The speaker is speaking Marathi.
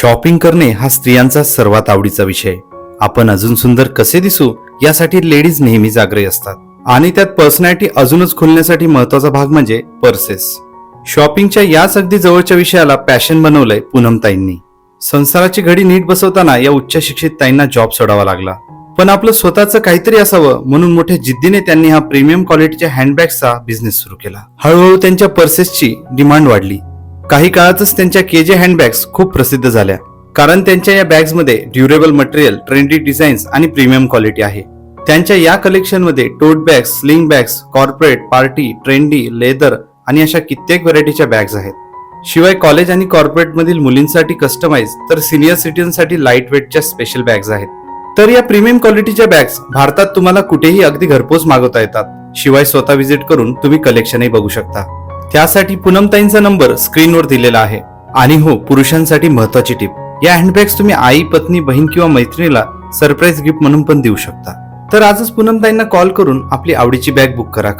शॉपिंग करणे हा स्त्रियांचा सर्वात आवडीचा विषय. आपण अजून सुंदर कसे दिसू यासाठी लेडीज नेहमीच आग्रही असतात. आणि त्यात पर्सनॅलिटी अजूनच खुलण्यासाठी महत्त्वाचा भाग म्हणजे पर्सेस. शॉपिंगच्या याच अगदी जवळच्या विषयाला पॅशन बनवलंय पूनमताईंनी. संसाराची घडी नीट बसवताना या उच्च शिक्षित ताईंना जॉब सोडावा लागला. पण आपलं स्वतःचं काहीतरी असावं म्हणून मोठ्या जिद्दीने त्यांनी हा प्रीमियम क्वालिटीच्या हँडबॅगचा बिझनेस सुरू केला. हळूहळू त्यांच्या पर्सेसची डिमांड वाढली. काही काळातच त्यांच्या के जे हँडबॅग्स खूप प्रसिद्ध झाल्या. कारण त्यांच्या या बॅग्समध्ये ड्युरेबल मटेरियल ट्रेंडी डिझाईन्स आणि प्रीमियम क्वालिटी आहे. त्यांच्या या कलेक्शनमध्ये tote bags sling bags corporate party trendy leather आणि अशा कित्येक व्हरायटीच्या बॅग्स आहेत. शिवाय कॉलेज आणि कॉर्पोरेटमधील मुलींसाठी कस्टमाइज तर सिनियर सिटीजनसाठी लाइट वेटच्या स्पेशल बॅग्स आहेत. तर या प्रीमियम क्वालिटीच्या बॅग्स भारतात तुम्हाला कुठेही अगदी घरपोच मागवता येतात. शिवाय स्वतः व्हिजिट करून तुम्ही कलेक्शनही बघू शकता. त्यासाठी पूनमताईंचा नंबर स्क्रीनवर दिलेला आहे. आणि हो पुरुषांसाठी महत्वाची टिप. या हँडबॅग्स तुम्ही आई पत्नी बहीण किंवा मैत्रिणीला सरप्राईज गिफ्ट म्हणून पण देऊ शकता. तर आजच पूनमताईंना कॉल करून आपली आवडीची बॅग बुक करा.